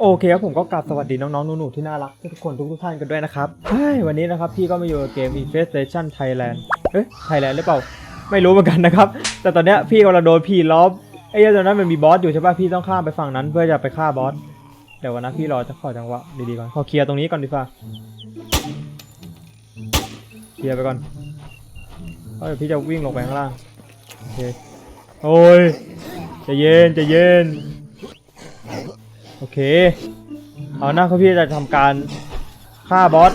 โอเคครับผมก็กลับสวัสดีน้องๆหนูๆที่น่ารักทุกคนทุกท่านกันด้วยนะครับเฮ้ยวันนี้นะครับพี่ก็มาอยู่กับเกม Infestation Thailand เฮ้ย Thailand หรือเปล่า ไม่รู้เหมือนกันนะครับ แต่ตอนเนี้ยพี่กำลังโดนพี่ล้อมไอ้เหี้ยตอนนั้นมันมีบอสอยู่ใช่ป่ะพี่ต้องข้ามไปฝั่งนั้น เพื่อจะไปฆ่าบอสเดี๋ยววันนะพี่รอจะขอจังหวะดีๆก่อนขอเคลียร์ตรงนี้ก่อนดีกว่าเคลียร์ไปก่อนเดี๋ยวพี่จะวิ่งลงไปข้างล่างโอเคโอ้ยจะเย็นจะเย็น เค เอาหน้าเขาพี่จะทำการฆ่าบอส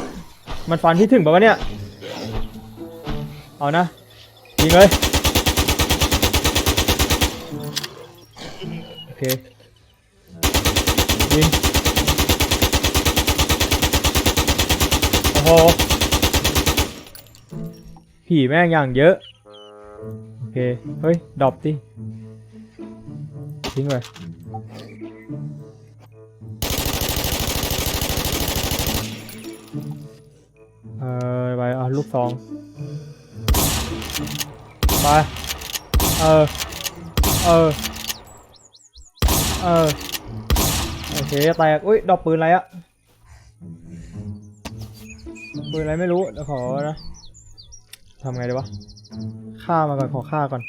มันฟันที่ถึงป่าวะเนี่ย เอานะยิงเลย โอเค ยิง โอ้โห ผีแม่งอย่างเยอะ โอเค เฮ้ย ดรอปดิทิ้งไป ออไปเอาลูกซองไปเออเออเออโอเคแตกอุ้ยดอกปืนอะไรอะปืนอะไรไม่รู้เดี๋ยวขอนะทำไงดีวะฆ่ามาก่อนขอฆ่าก่อน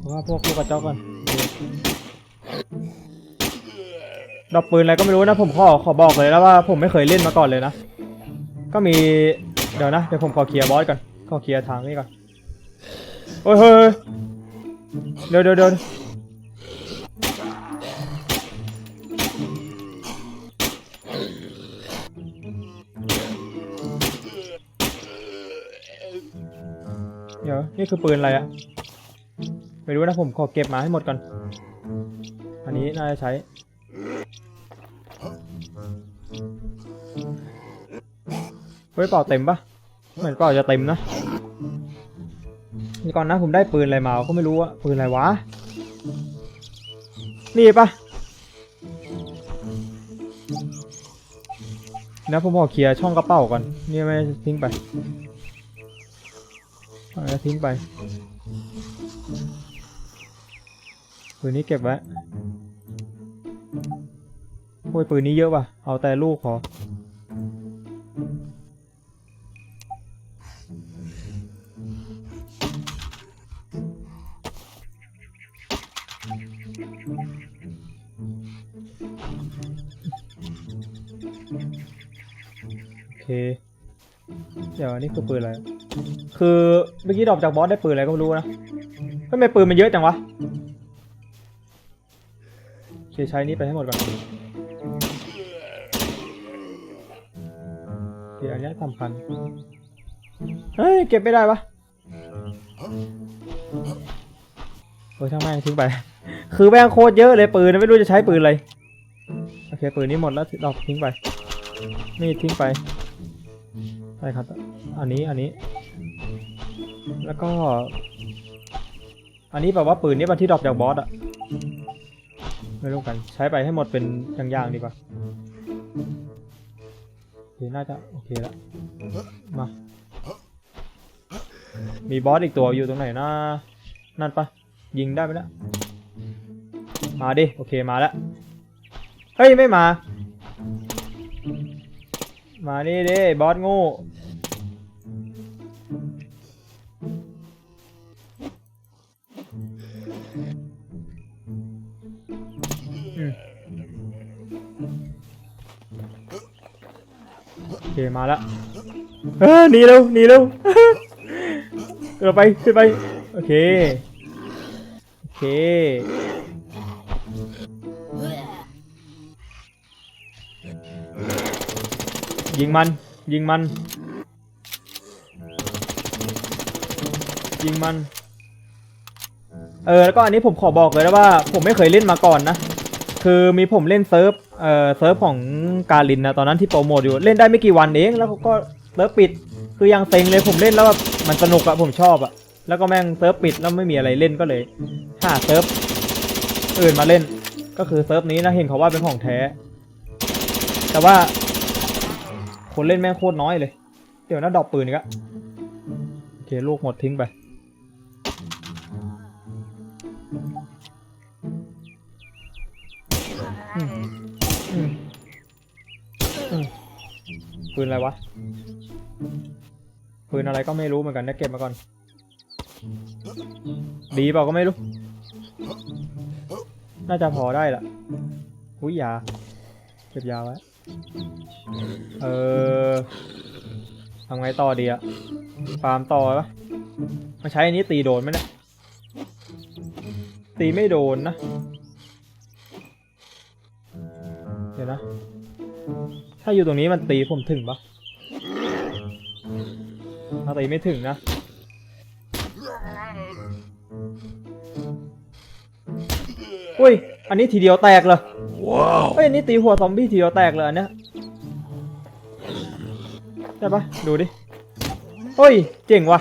ขอฆ่าพวกลูกกระจอกก่อนดอกปืนอะไรก็ไม่รู้นะผมขอขอบอกเลยนะว่าผมไม่เคยเล่นมาก่อนเลยนะ ก็มีเดี๋ยวนะเดี๋ยวผมขอเคลียร์บอสก่อนขอเคลียร์ทางนี้ก่อนโอ้ยเฮ้ยเดี๋ยวเดี๋ยวเดี๋ยวเดี๋ยวนี่คือปืนอะไรอะไม่รู้นะผมขอเก็บมาให้หมดก่อน อันนี้น่าจะใช้ เฮ้ยเป่าเต็มปะเหมือนเป่าจะเต็มนะนี่ก่อนนะผมได้ปืนอะไรมาก็ไม่รู้อะปืนอะไรวะ นี่ปะนะผมขอเคลียร์ช่องกระเป๋าก่อน นี่ไม่ทิ้งไปเอาทิ้งไปปืนนี้เก็บไว้โอ้ยปืนนี้เยอะป่ะ เอาแต่ลูกพอ เคเดี๋ยวอันนี้คือปืนอะไร คือเมื่อกี้ดรอปจากบอสได้ปืนอะไรก็ไม่รู้นะทำไมปืนมันเยอะจังวะโอเคใช้นี้ไปให้หมดก่อนโอเคอันนี้สำคัญ เฮ้ย เก็บไม่ได้ปะโอ้ยช่างแม่งทิ้งไป คือแม่งโคตรเยอะเลยปืนไม่รู้จะใช้ปืนอะไร โอเคปืนนี้หมดแล้วดรอปทิ้งไป นี่ทิ้งไป ใช่ครับ อันนี้อันนี้ แล้วก็ อันนี้แบบว่าปืนนี้มันที่ดรอปจากบอสอะไม่รู้กัน ใช้ไปให้หมดเป็นอย่างๆดีกว่าโอเคน่าจะโอเคแล้วมา มีบอสอีกตัวอยู่ตรงไหนนะนั่นปะยิงได้ไหมนะมาดิ โอเคมาแล้วเฮ้ย ไม่มา มานี่ดิบอสง่อืมโอเคมาแล้วเออหนีเร็วหนีเร็วเราไปขึ้นไป โอเค โอเค ยิงมัน ยิงมัน ยิงมัน เออ แล้วก็อันนี้ผมขอบอกเลยนะว่า ผมไม่เคยเล่นมาก่อนนะ คือมีผมเล่นเซิร์ฟ เอ่อ เซิร์ฟของกาลินนะ ตอนนั้นที่โปรโมทอยู่ เล่นได้ไม่กี่วันเอง แล้วก็เซิร์ฟปิด คือยังเต็งเลยผมเล่นแล้วแบบมันสนุกอะผมชอบอะแล้วก็แม่งเซิร์ฟปิดแล้วไม่มีอะไรเล่นก็เลย หาเซิร์ฟอื่นมาเล่น ก็คือเซิร์ฟนี้นะเห็นเขาว่าเป็นของแท้ แต่ว่า คนเล่นแม่งโคตรน้อยเลย เดี๋ยวนะดอกปืนอีกอะโอเคลูกหมดทิ้งไป ปืนอะไรวะ ปืนอะไรก็ไม่รู้เหมือนกันนะเก็บมาก่อน ดีเปล่าก็ไม่รู้ น่าจะพอได้ละอุ้ยยา เก็บยาไว้ เออทำไงต่อดีอะฟาร์มต่อปะมาใช้อันนี้ตีโดนไหมเนี่ย ตีไม่โดนนะ เดี๋ยวนะ ถ้าอยู่ตรงนี้มันตีผมถึงปะถ้าตีไม่ถึงนะอุ้ย อันนี้ทีเดียวแตกเลยว้าวเฮ้ยอันนี้ตีหัวซอมบี้ทีเดียวแตกเลยอันเนี้ย ใช่ปะดูดิเฮ้ย เจ๋งว่ะ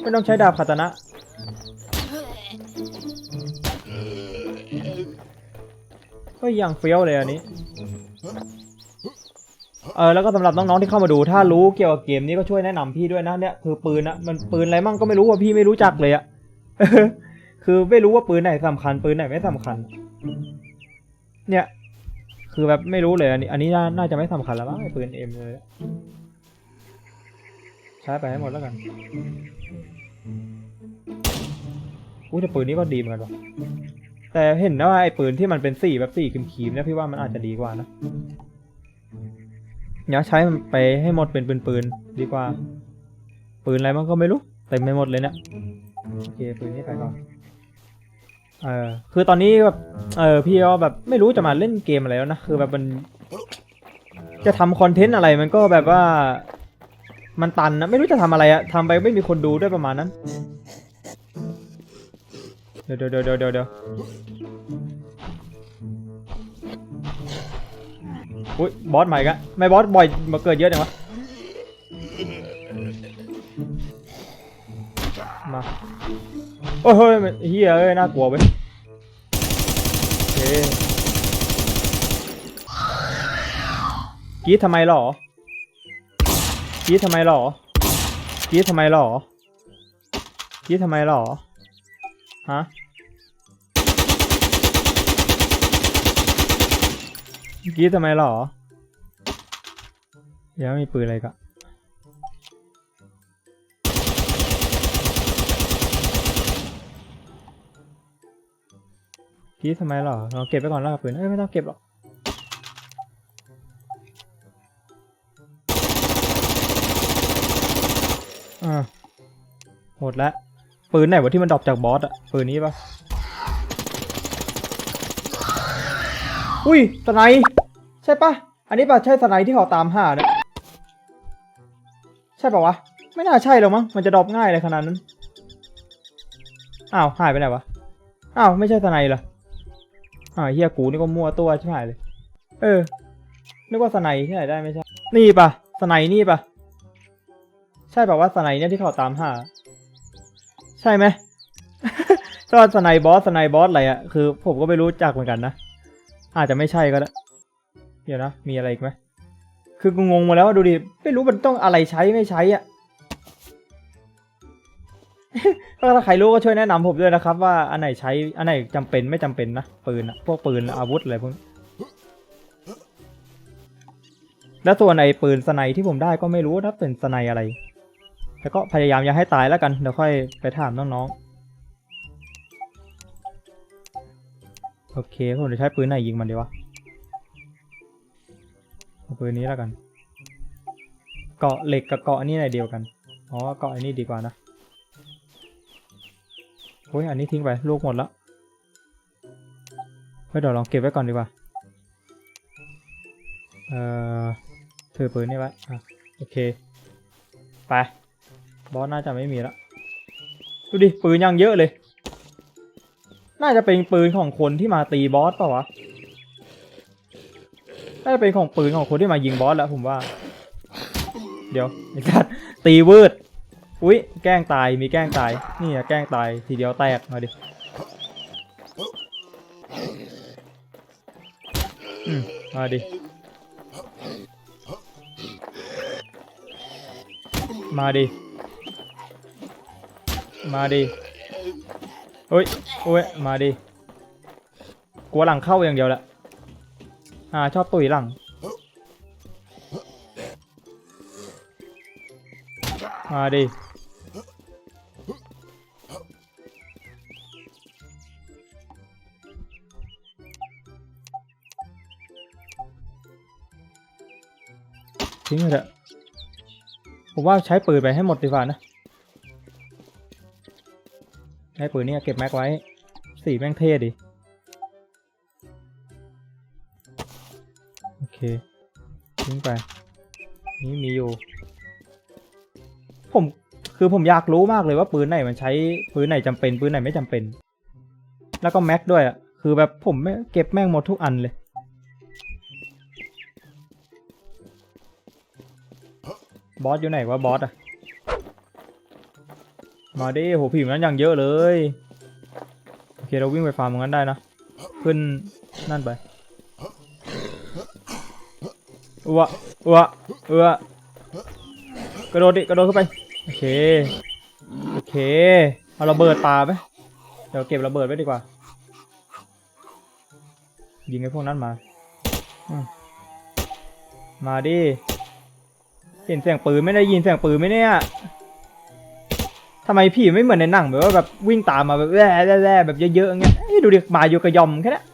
ไม่ต้องใช้ดาบคาตานะ เฮ้ยยังเฟี้ยวเลยอันนี้ เออแล้วก็สำหรับน้องๆที่เข้ามาดู ถ้ารู้เกี่ยวกับเกมนี้ก็ช่วยแนะนำพี่ด้วยนะเนี่ยคือปืนนะมันปืนอะไรมั่งก็ไม่รู้ว่าพี่ไม่รู้จักเลยอะคือไม่รู้ว่าปืนไหนสำคัญปืนไหนไม่สำคัญ เนี่ย คือแบบไม่รู้เลยอันนี้อันนี้น่าจะไม่สำคัญแล้วมั้งปืนเอ็มเลยใช้ไปให้หมดแล้วกันอุ้ยแต่ปืนนี้ก็ดีเหมือนกันวะแต่เห็นนะว่าไอ้ปืนที่มันเป็นสีแบบสีครีมๆเนี่ยพี่ว่ามันอาจจะดีกว่านะอย่าใช้มันไปให้หมดเป็นปืนๆดีกว่า ปืนอะไรมันก็ไม่รู้เต็มไปหมดเลยเนี่ยโอเคปืนนี้ไปก่อน เออคือตอนนี้แบบเออพี่ก็แบบไม่รู้จะมาเล่นเกมอะไรแล้วนะคือแบบมันจะทำคอนเทนต์อะไรมันก็แบบว่า มันตันนะไม่รู้จะทำอะไรอะทำไปไม่มีคนดูด้วยประมาณนั้น เดี๋ยวเดี๋ยวเดี๋ยวเดี๋ยวเดี๋ยวอุ้ยบอสใหม่กะไม่บอสบ่อยมาเกิดเยอะจังวะ โอ้ยเฮ้ยเฮียเอ้ยน่ากลัวเว้ยโอเคกรีดทำไมหรอกรีดทำไมหรอกรีดทำไมหรอกรีดทำไมหรอฮะกี้ทำไมหรอเดี๋ยวมีปืนอะไรกะ เมื่อกี้ทำไมหรอ เราเก็บไปก่อนแล้วปืนเอ้ยไม่ต้องเก็บหรอก อ่าหมดแล้วปืนไหนวะที่มันดรอปจากบอสอะปืนนี้ปะอุ้ยสไนด์ใช่ปะอันนี้ปะใช่สไนด์ที่เขาตามหาเนี่ยใช่ปะวะ ไม่น่าใช่หรอกมั้ง มันจะดรอปง่ายเลยขนาดนั้น อ้าว หายไปไหนวะ อ้าว ไม่ใช่สไนด์เหรอ อ้าเฮียกูนี่ก็มั่วตัวใช่ไหมเลย เออ นึกว่าสไนด์ที่ไหนได้ไม่ใช่ นี่ปะสไนด์นี่ปะใช่ปะว่าสไนด์เนี่ยที่เขาตามหา ใช่ไหมก็สไนบอสสไนบอสอะไรอะคือ ผมก็ไม่รู้จักเหมือนกันนะ อาจจะไม่ใช่ก็ได้ เดี๋ยวนะ มีอะไรอีกไหม คือกูงงมาแล้วดูดิ ไม่รู้มันต้องอะไรใช้ไม่ใช้อะ ถ้าใครรู้ก็ช่วยแนะนำผมด้วยนะครับ ว่าอันไหนใช้อันไหนจำเป็นไม่จำเป็นนะปืนอะพวกปืนอาวุธอะไรพวกนี้แล้วส่วนไอ้ปืนสไนที่ผมได้ก็ไม่รู้นะเป็นสไนอะไรแต่ก็พยายามอย่าให้ตายแล้วกันเดี๋ยวค่อยไปถามน้องๆโอเคผมจะใช้ปืนไหนยิงมันดีวะปืนนี้แล้วกัน เกาะเหล็กกับเกาะนนี้ไหนเดียวกันอ๋อเกาะอันนี้ดีกว่านะ อ้ยอันนี้ทิ้งไปลูกหมดแล้วเฮ้ยเดี๋ยวลองเก็บไว้ก่อนดีกว่า เอ่อถือปืนนี่ไว้อะโอเค ไป บอสน่าจะไม่มีแล้ว ดูดิ ปืนยังเยอะเลย น่าจะเป็นปืนของคนที่มาตีบอสป่าวะ น่าจะเป็นของปืนของคนที่มายิงบอสแล้วผมว่า เดี๋ยวไอ้สัตว์ตีวืด อุ๊ยแกล้งตายมีแกล้งตายนี่อะแกล้งตายทีเดียวแตกมาดิมาดิ มาดิ มาดิโอ้ยโอ้ย มาดิ กลัวหลังเข้าอย่างเดียวแหละ อ่า ชอบตุยหลัง มาดิ ทิ้งเถอะผมว่าใช้ปืนไปให้หมดดีกว่านะใช้ปืนเนี่ยเก็บแม็กไว้สีแม่งเท่ดิโอเคทิ้งไป นี่มีอยู่ ผมคือผมอยากรู้มากเลยว่าปืนไหนมันใช้ปืนไหนจำเป็นปืนไหนไม่จำเป็น แล้วก็แม็กด้วยอะคือแบบผมไม่เก็บแม่งหมดทุกอันเลย บอสอยู่ไหนวะบอสอะมาดิโหผิวนั้นอย่างเยอะเลยโอเคเราวิ่งไปฟาร์มงนั้นได้นะขึ้นนั่นไปอวะอวะเออกระโดดดิกระโดดขึ้นไปโอเคโอเคเอาระเบิดปาไปเดี๋ยวเก็บระเบิดไว้ดีกว่า ยิงไอ้พวกนั้นมา มาดิ เห็นเสียงปืนไม่ได้ยินเสียงปืนไหมเนี่ยทำไมผีไม่เหมือนในหนังแบบว่าแบบวิ่งตามมาแบบแร่แร่แบบเยอะๆอย่างเงี้ยดูดิมาอยู่กระยอมแค่นั้น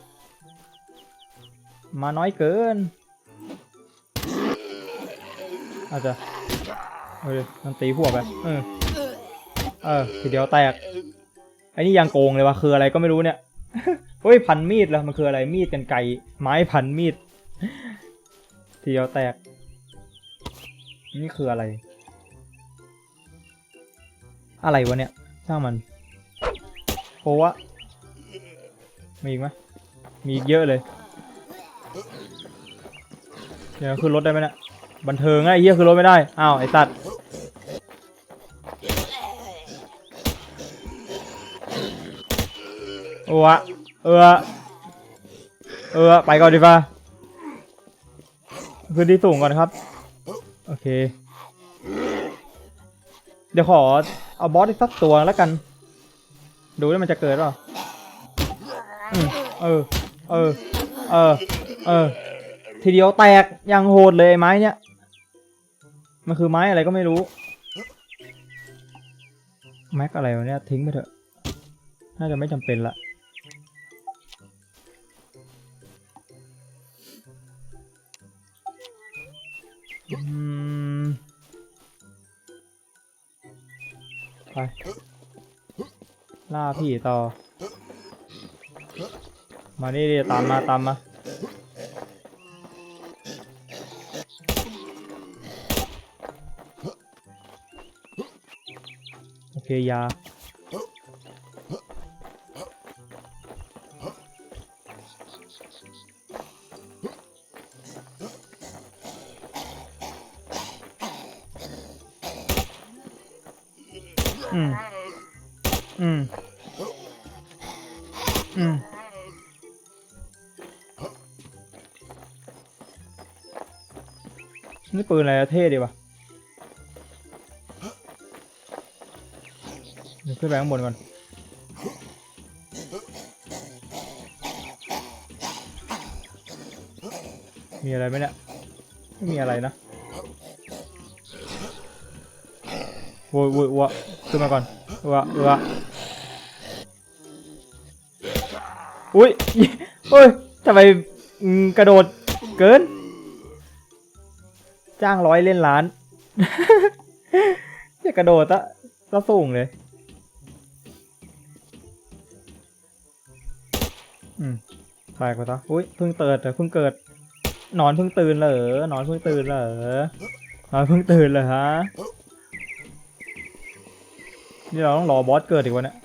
มาน้อยเกินอาจจะเออมันตีหัวไปเออเออทีเดียวแตกไอ้นี่ยังโกงเลยวะคืออะไรก็ไม่รู้เนี่ยเฮ้ยพันมีดแล้วมันคืออะไรมีดกันไกรไม้พันมีดทีเดียวแตก นี่คืออะไร อะไรวะเนี่ยช่างมันโอ้วะมีอีกไหมมีอีกเยอะเลย เดี๋ยวขึ้นรถได้ไหมเนี่ยบันเทิงไอ้เหี้ยขึ้นรถไม่ได้ อ้าวไอ้สัตว์โอ้ะเออ เออ ไปก่อนดีกว่าพื้นที่สูงก่อนครับ โอเค เดี๋ยวขอเอาบอสอีกสักตัวแล้วกัน ดูว่ามันจะเกิดหรอเออ เออ เออ เออ ทีเดียวแตกยังโหดเลยไอ้ไม้เนี่ยมันคือไม้อะไรก็ไม่รู้ แม็กอะไรวะเนี่ยทิ้งไปเถอะ น่าจะไม่จำเป็นละ อืมไป ล่าผีต่อ มานี่ดิตามมาตามมาโอเคยา อืม อืม นี่ปืนอะไรอะเท่ดีวะเดี๋ยวขึ้นไปข้างบนก่อน มีอะไรไหมเนี่ย ไม่มีอะไรนะโว้ยโว้ยวะขึ้นมาก่อนวะวะ อุ้ยอุ้ยทำไมกระโดดเกิน จ้างร้อยเล่นล้านอย่ากระโดดอะก็สูงเลยอืมตายกว่าซะอุ้ยเพิ่งเติดเหรอเพิ่งเกิดนอนเพิ่งตื่นเหรอนอนเพิ่งตื่นเหรอนอนเพิ่งตื่นเหรอฮะนี่เราต้องรอบอสเกิดอีกวะเนี่ย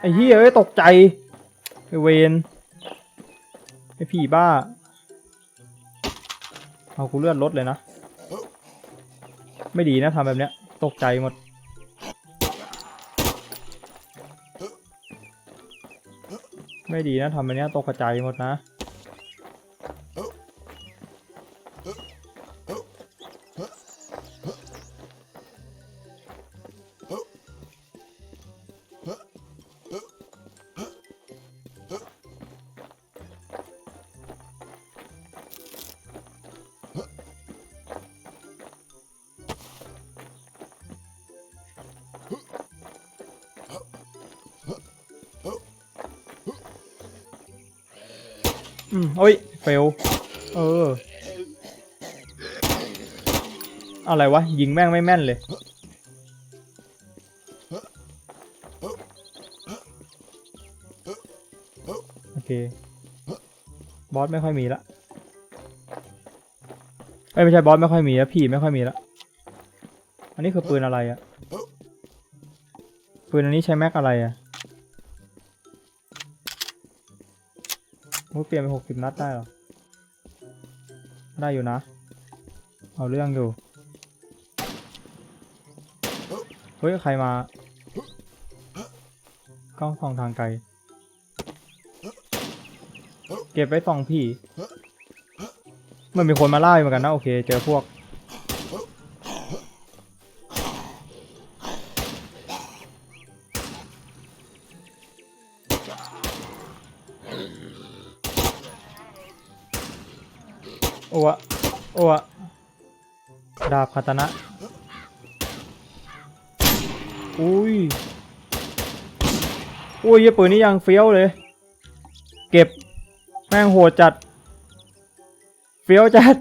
ไอ้เหี้ยไอ้ตกใจไอ้เวนไอ้ผีบ้า เอากูเลื่อนรถเลยนะ ไม่ดีนะทำแบบเนี้ย ตกใจหมด ไม่ดีนะทำแบบเนี้ยตกใจหมดนะ อะไรวะ ยิงแม่งไม่แม่นเลย โอเค บอสไม่ค่อยมีละเอ้ยไม่ใช่บอสไม่ค่อยมีแล้วพี่ไม่ค่อยมีละอันนี้คือปืนอะไรอะปืนอันนี้ใช้แม็กอะไรอะโอ้เปลี่ยนเป็นหกสิบนัดได้หรอ ได้อยู่นะ เอาเรื่องอยู่ เฮ้ย ใครมา กล้องส่องทางไกล เก็บไว้ส่องผีมันมีคนมาไล่เหมือนกันนะ โอเค เจอพวก โอ้วะโอ้วะดาบคาตานะ อุ้ยอุ้ยยี่ปืนนี่ยังเฟี้ยวเลย เก็บ แม่งโหดจัด เฟี้ยวจัด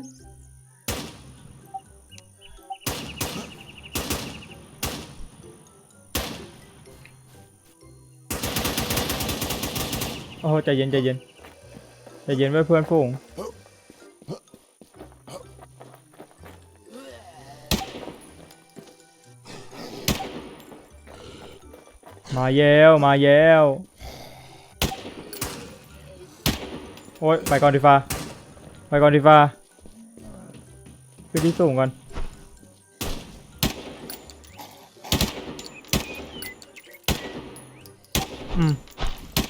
โอ้ใจเย็นใจเย็นใจเย็นไว้เพื่อนฝูง มาแยวมาแยวโอ้ยไปก่อนดีฟ้าไปก่อนดีฟ้าขึ้นที่สูงก่อนอืม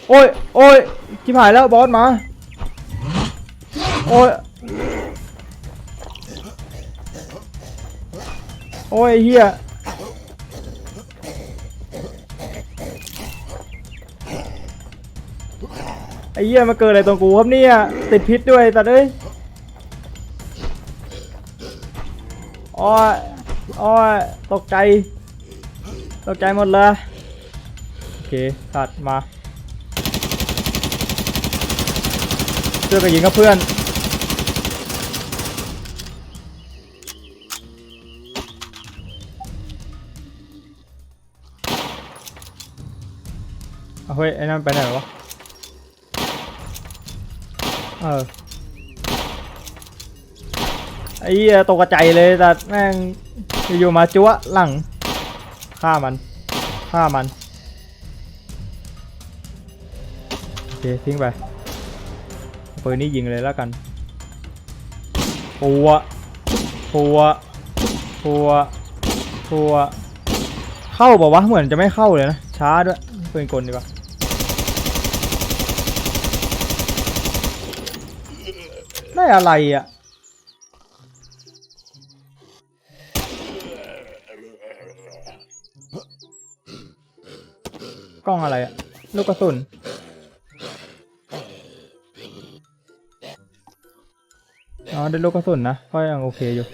โอ้ยโอ้ยชิบหายแล้วบอสมาโอ้ยโอ้ยเฮีย ไอ้เหี้ยมาเกิดอะไรตรงกูครับเนี่ยติดพิษด้วยตัดเอ้ยอ้อยอ้อยตกใจ ตกใจหมดเลยโอเคตัดมาเจอกับยิงกับเพื่อนเอาเฮ้ยไอ้นั่นไปไหนวะ ออไอ้เหี้ยตกใจเลยแต่แม่งอยู่มาจั๊วหลังฆ่ามันฆ่ามันโอเคทิ้งไปปืนนี้ยิงเลยแล้วกันปัวปัวปัวปัวเข้าบอกว่าวะเหมือนจะไม่เข้าเลยนะช้าด้วยปืนกลดีกว่า ได้ อะไรอะ กล้องอะไรอะ ลูกกระสุนอ๋อได้ลูกกระสุนนะก็ยังโอเคอยู่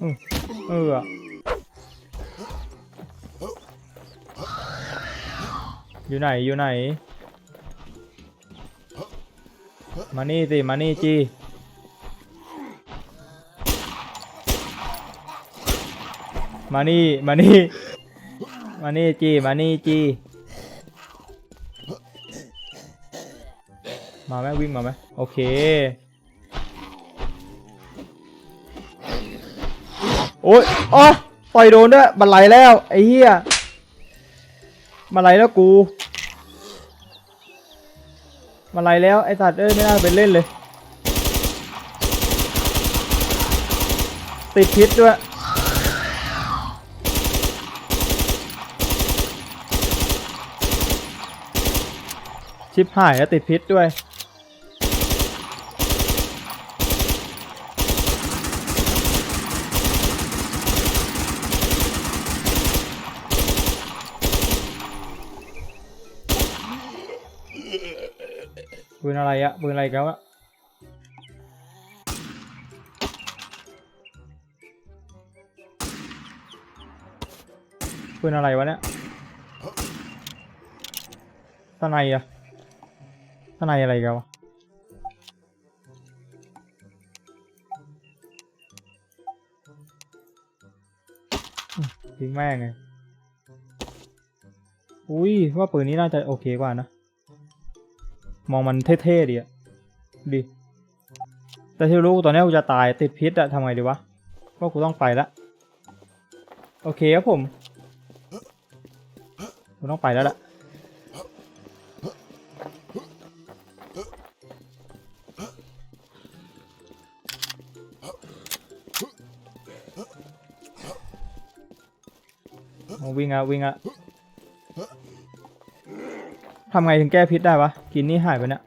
อืมเอออยู่ไหนอยู่ไหน มานี่สิ มานี่จีมานี่ มานี่ มานี่จี มานี่จี มาไหมวิ่งมาไหมโอเค โอ้ยอ๋อต่อยโดนด้วยบันไลแล้ว ไอ้เหี้ยบันไลแล้วกู มาไล่แล้วไอสัตว์เอ้ยไม่น่าเป็นเล่นเลย ติดพิษด้วยชิปหายแล้วติดพิษด้วย นอะไรอะปืนอะไรกันวะปืนอะไรวะเนี่ยตะไนอะตะไนอะไรกันวะทิ้งแม่งไงอุ้ยว่าปืนนี้น่าจะโอเคกว่านะ มองมันเท่ๆดีอะดีแต่ที่รู้ตอนนี้กูจะตายติดพิษอะทำไงดีวะก็กูต้องไปละโอเคครับผมกูต้องไปแล้วล่ะวิ่งอะวิ่งอะ ทำไงถึงแก้พิษได้วะกินนี่หายไปเนี่ย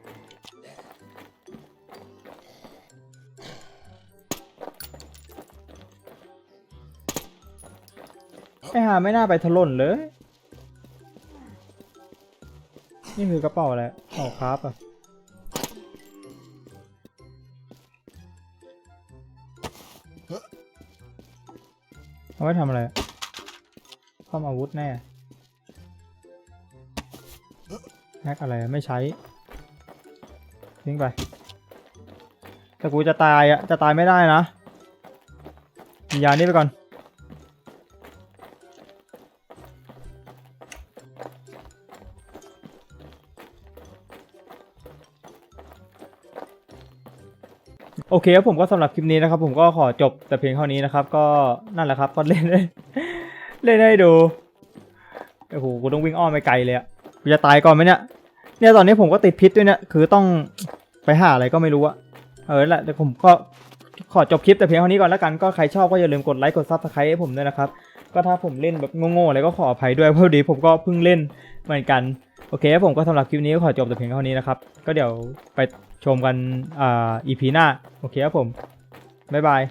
ไอหาไม่น่าไปถล่นเลย นี่คือกระเป๋าอะไรกระเป๋าคราฟอะเอาไว้ทำอะไรซ่มอาวุธแน่ แฮกอะไรไม่ใช้ทิ้งไปแต่กูจะตายอะจะตายไม่ได้นะมียานี่ไปก่อนโอเคครับผมก็สำหรับคลิปนี้นะครับ ผมก็ขอจบแต่เพียงเท่านี้นะครับ ก็นั่นแหละครับก็เล่นเล่นให้ดูโอ้โหกูต้องวิ่งอ้อมไปไกลเลยอะกูจะตายก่อนไหมเนี่ย เนี่ยตอนนี้ผมก็ติดพิษด้วยเนี่ยคือต้องไปหาอะไรก็ไม่รู้อะเออแหละเดี๋ยวผมก็ขอจบคลิปแต่เพียงเท่านี้ก่อนแล้วกันก็ใครชอบก็อย่าลืมกดไลค์กดซับสไครต์ให้ผมด้วยนะครับก็ถ้าผมเล่นแบบโง่ๆอะไรก็ขออภัยด้วยเพราะดีผมก็เพิ่งเล่นเหมือนกันโอเคผมก็สำหรับคลิปนี้ก็ขอจบแต่เพียงเท่านี้นะครับก็เดี๋ยวไปชมกันอ่า EP หน้าโอเคครับผมบ๊ายบาย